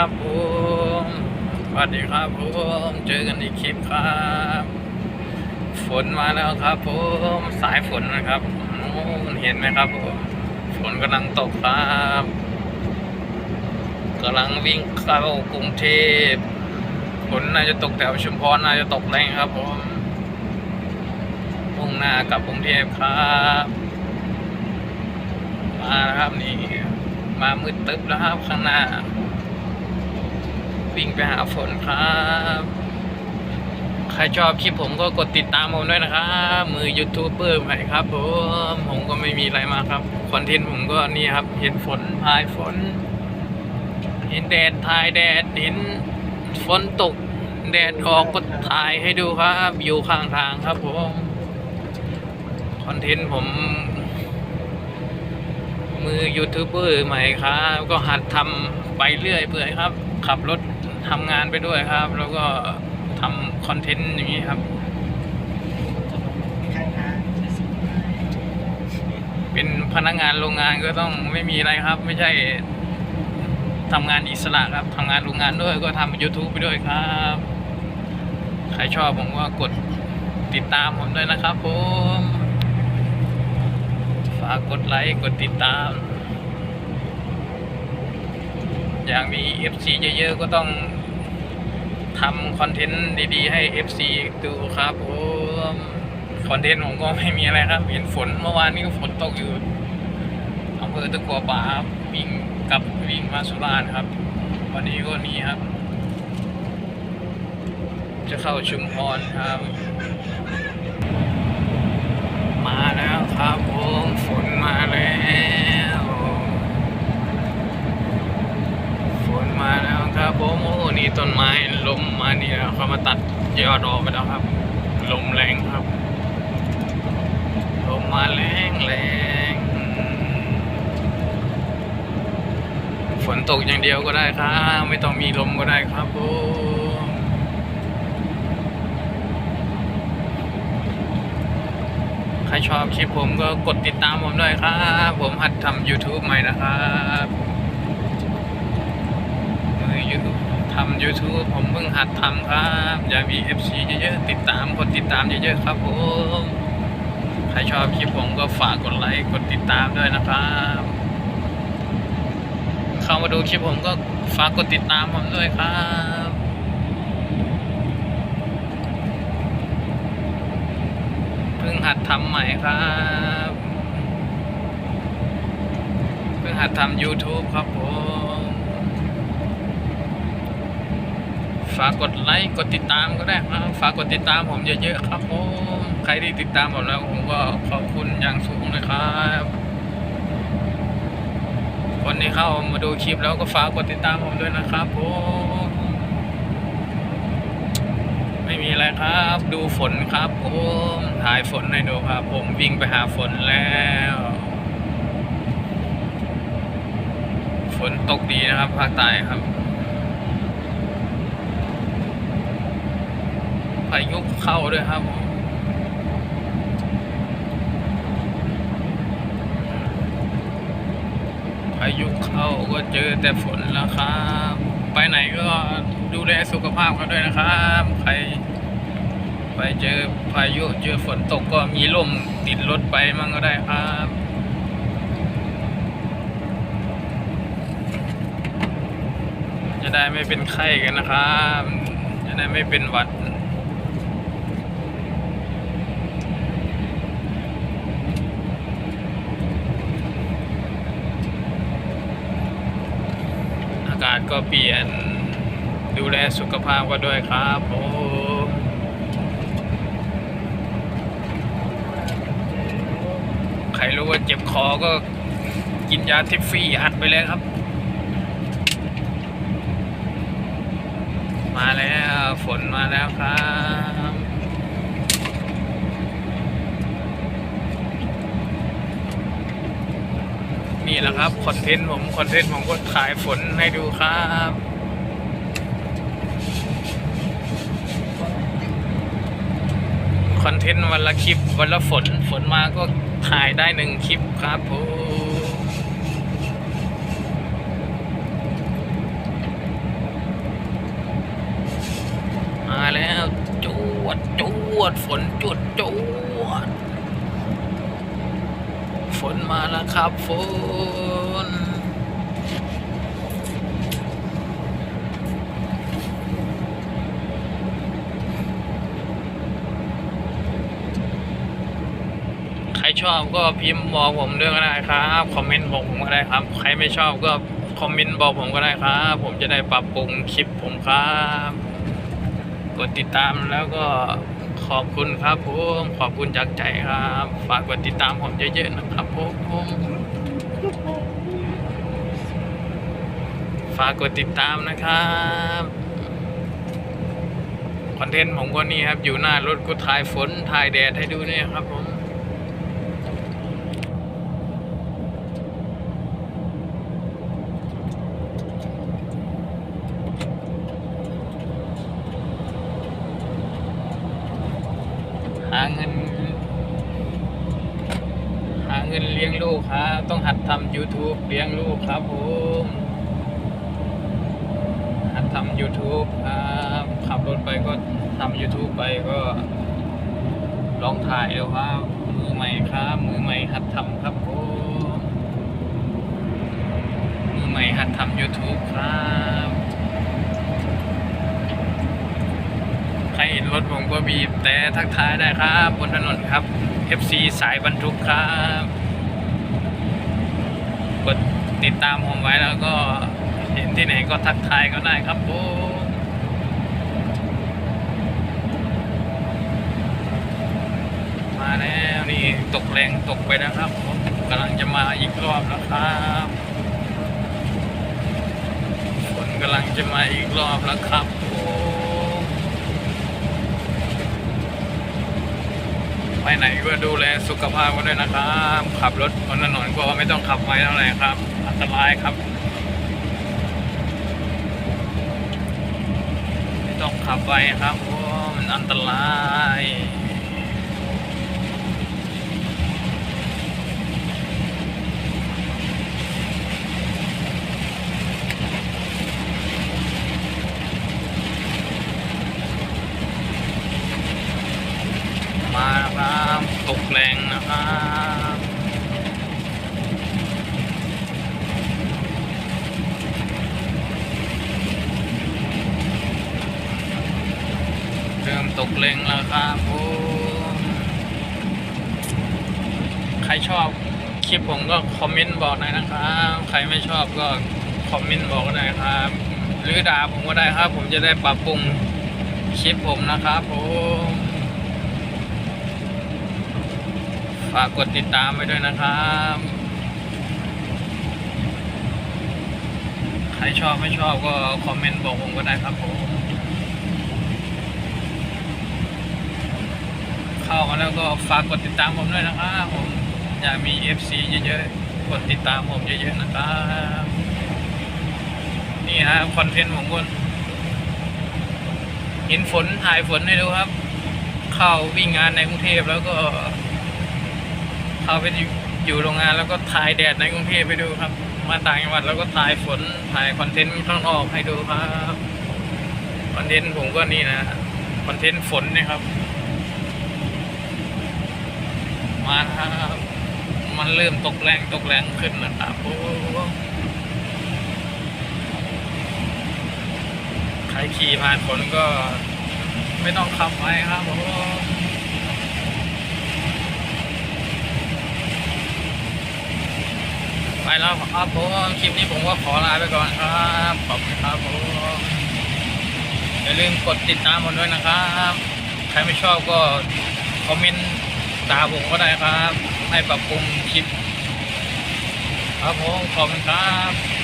ครับผมสวัสดีครับผมเจอกันอีกคลิปครับ ฝนมาแล้วครับผมสายฝนนะครับโอ้เห็นไหมครับผมฝนกำลังตกครับกำลังวิ่งเข้ากรุงเทพฝนน่าจะตกแถวชุมพรน่าจะตกแรงครับผมมุ่งหน้ากลับกรุงเทพครับมาครับนี่มามืดตึ๊บแล้วครับข้างหน้า วิ่งไปหาฝนครับ ใครชอบคลิปผมก็กดติดตามผมด้วยนะครับ มือยูทูบเบอร์ใหม่ครับผมผมก็ไม่มีอะไรมากครับคอนเทนต์ผมก็นี่ครับ เห็นฝนพายฝน เห็นแดดถ่ายแดดเห็นฝนตก แดดออกก็ถ่ายให้ดูครับ อยู่ข้างทางครับผมคอนเทนต์ผมมือยูทูบเบอร์ใหม่ครับ ก็หัดทำไปเรื่อยเปื่อยครับ ขับรถ ทำงานไปด้วยครับ แล้วก็ทำคอนเทนต์อย่างนี้ครับ เป็นพนักงานโรงงานก็ต้องไม่มีอะไรครับ ไม่ใช่ทำงานอิสระครับทำงานโรงงานด้วยก็ทำ YouTube ไปด้วยครับ ใครชอบผมก็กดติดตามผมด้วยนะครับผมฝากกดไลค์กดติดตาม อย่ากมี FC เยอะๆก็ต้อง ทำคอนเทนต์ดีๆ ให้ FC ดูครับผมคอนเทนต์ผมก็ไม่มีอะไรครับ เห็นฝนเมื่อวานนี้ก็ฝนตกอยู่อำเภอตะกัวป่าครับวิ่งกลับวิ่งมาสุราษฎร์ครับ วันนี้ก็นี่ครับ จะเข้าชุมพรครับ มาแล้วครับผมฝนมาแล้วฝนมาแล้วครับผม ต้นไม้ลมมานี่แล้วเขามาตัดยอดออกไปแล้วครับ ลมแรงครับ ลมมาแรงแรงฝนตกอย่างเดียวก็ได้ครับ ไม่ต้องมีลมก็ได้ครับผมใครชอบคลิปผมก็กดติดตามผมด้วยครับ ผมหัดทำ YouTube ใหม่นะครับมือ YouTube ทำ YouTube ผมเพิ่งหัดทำครับ อยากมี FC เยอะๆติดตามกดติดตามเยอะๆครับผมใครชอบคลิปผมก็ฝากกดไลค์กดติดตามด้วยนะครับ เข้ามาดูคลิปผมก็ฝากกดติดตามผมด้วยครับเพิ่งหัดทำใหม่ครับเพิ่งหัดทำ YouTube ครับผม ฝากกดไลค์กดติดตามก็ได้ครับฝากกดติดตามผมเยอะๆครับผมใครที่ติดตามผมแล้วผมก็ขอบคุณอย่างสูงเลยครับคนที่เข้ามาดูคลิปแล้วก็ฝากกดติดตามผมด้วยนะครับผมไม่มีอะไรครับ ดูฝนครับผมถ่ายฝนให้ดูครับ ผมวิ่งไปหาฝนแล้วฝนตกดีนะครับภาคใต้ครับ พายุเข้าด้วยครับพายุเข้าก็เจอแต่ฝนแล้วครับ ไปไหนก็ดูแลสุขภาพกันด้วยนะครับ ใคร ไปเจอพายุเจอฝนตกก็มีลมติดรถไปมั่งก็ได้ครับจะได้ไม่เป็นไข้กันนะครับ จะได้ไม่เป็นหวัด อากาศก็เปลี่ยนดูแลสุขภาพก็ด้วยครับผมใครรู้ว่าเจ็บคอก็กินยาทิฟฟี่อัดไปเลยครับ มาแล้วฝนมาแล้วครับ นี่แหละครับคอนเทนต์ผมคอนเทนต์ผมก็นขายฝนให้ดูครับคอนเทนต์วันละคลิปวันละฝนฝนมาก็ถ่ายได้หนึ่งคลิปครับผมมาแล้วจวดจวดฝนจวดจวด ฝนมาแล้วครับฝน ใครชอบก็พิมพ์บอกผมด้วยก็ได้ครับ คอมเมนต์บอกผมก็ได้ครับ ใครไม่ชอบก็คอมเมนต์บอกผมก็ได้ครับ ผมจะได้ปรับปรุงคลิปผมครับ กดติดตามแล้วก็ ขอบคุณครับผมขอบคุณจากใจครับ ฝากกดติดตามผมเยอะๆนะครับผมฝากกดติดตามนะครับคอนเทนต์ผมวันนี้ครับอยู่หน้ารถกูถ่ายฝนถ่ายแดดให้ดูเนี่ยครับผม หาเงิน หาเงินเลี้ยงลูก ครับต้องหัดทำ YouTube เลี้ยงลูกครับผมหัดทำ YouTube ครับขับรถไปก็ทำ YouTube ไปก็ลองถ่ายดูครับ มือใหม่ครับ มือใหม่หัดทำครับผมมือใหม่หัดทำ YouTube ครับ ใครเห็นรถผมก็บีบแต่ทักทายได้ครับ บนถนนครับ FC สายบรรทุกครับ กดติดตามผมไว้แล้วก็เห็นที่ไหนก็ทักทายก็ได้ครับผมมาแล้วนี่ตกแรงตกไปนะครับผมกำลังจะมาอีกรอบแล้วครับฝนกำลังจะมาอีกรอบแล้วครับผม ไปไหนก็ดูแลสุขภาพกันด้วยนะครับ ขับรถบนถนนก็ไม่ต้องขับไวเท่าไหร่ครับ อันตรายครับ ไม่ต้องขับไวครับเพราะมันอันตราย มาครับตกแรงนะครับ เริ่ม ตกแรงแล้วครับผมใครชอบคลิปผมก็คอมเมนต์บอกหน่อยนะครับ ใครไม่ชอบก็คอมเมนต์บอกก็ได้ครับ หรือด่าผมก็ได้ครับ ผมจะได้ปรับปรุงคลิปผมนะครับผมฝากกดติดตามไว้ด้วยนะครับ ใครชอบไม่ชอบก็คอมเมนต์บอกผมก็ได้ครับผม เข้ามา แล้วก็ฝากกดติดตามผมด้วยนะครับผมอยากมี FC เยอะๆ กดติดตามผมเยอะๆนะครับนี่ฮะคอนเทนต์ผมก็เห็นฝนถ่ายฝนให้ดูครับ เข้าวิ่งงานในกรุงเทพแล้วก็ เข้าไปอยู่โรงงานแล้วก็ถ่ายแดดในกรุงเทพไปดูครับ มาต่างจังหวัดแล้วก็ถ่ายฝนถ่ายคอนเทนต์ข้างนอกให้ดูครับคอนเทนต์ผมก็นี่นะคอนเทนต์ฝนนี่ครับ มาครับ มันเริ่มตกแรงตกแรงขึ้นนะครับโอ้ใครขี่ผ่านฝนก็ไม่ต้องขับไปครับผมไปแล้วครับผมคลิปนี้ผมก็ขอลาไปก่อนครับขอบคุณครับผมอย่าลืมกดติดตามผมด้วยนะครับ ใครไม่ชอบก็คอมเมนต์ด่าผมก็ได้ครับ ให้ปรับปรุงคลิปครับผมขอบคุณครับ